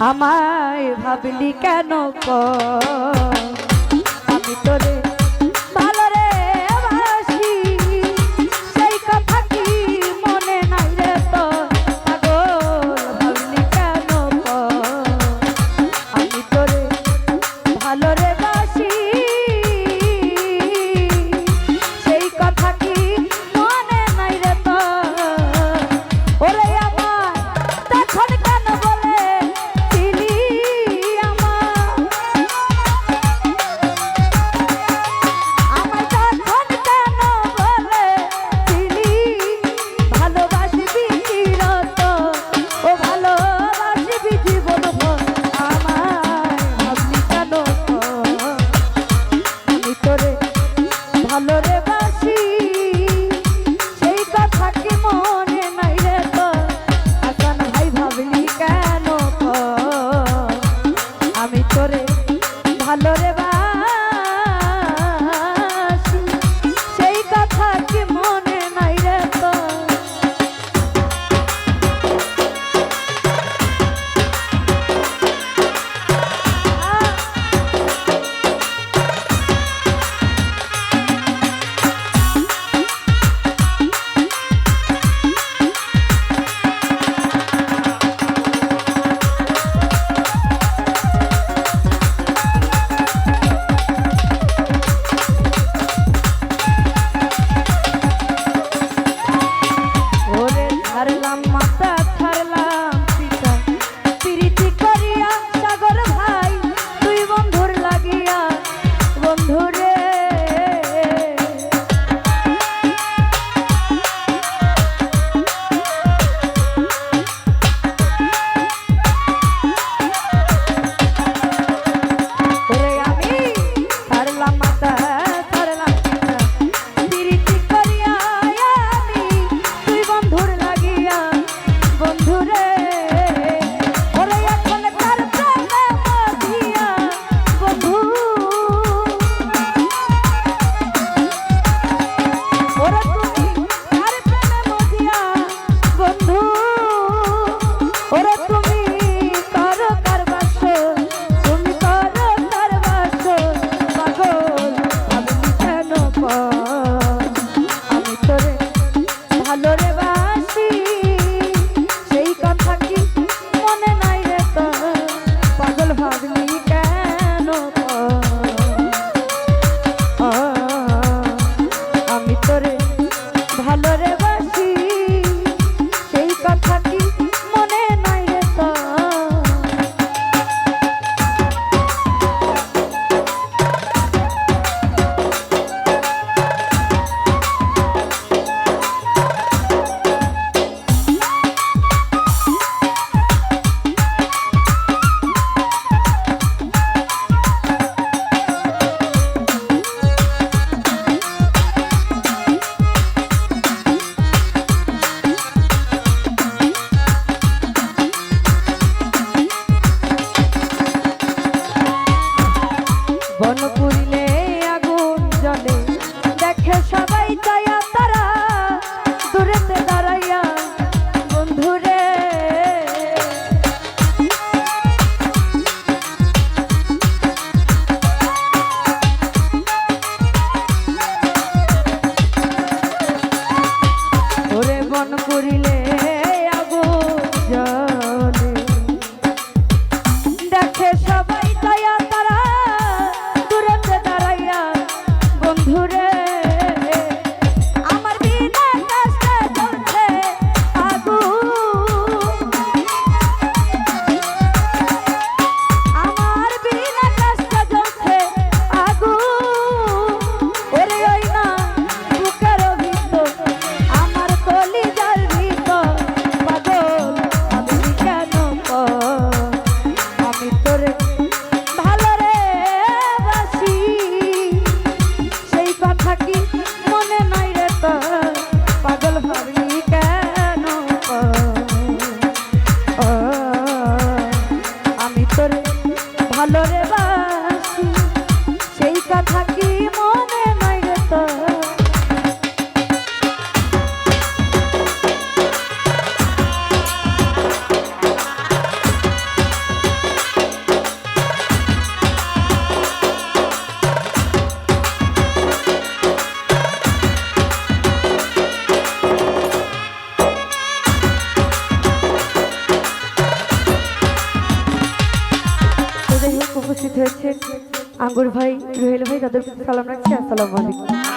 আমায় ভাবলি কেন আমি তোরে উপস্থিত হয়েছে। আঙ্গুর ভাই রুহেল ভাই তাদের সালাম রাখছি। আসসালামু আলাইকুম।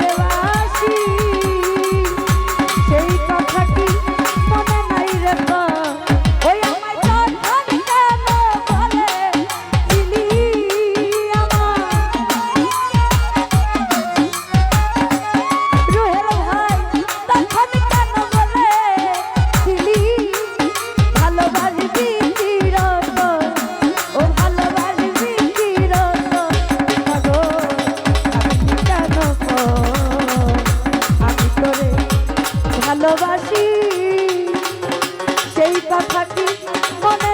রে বা থাকি মনে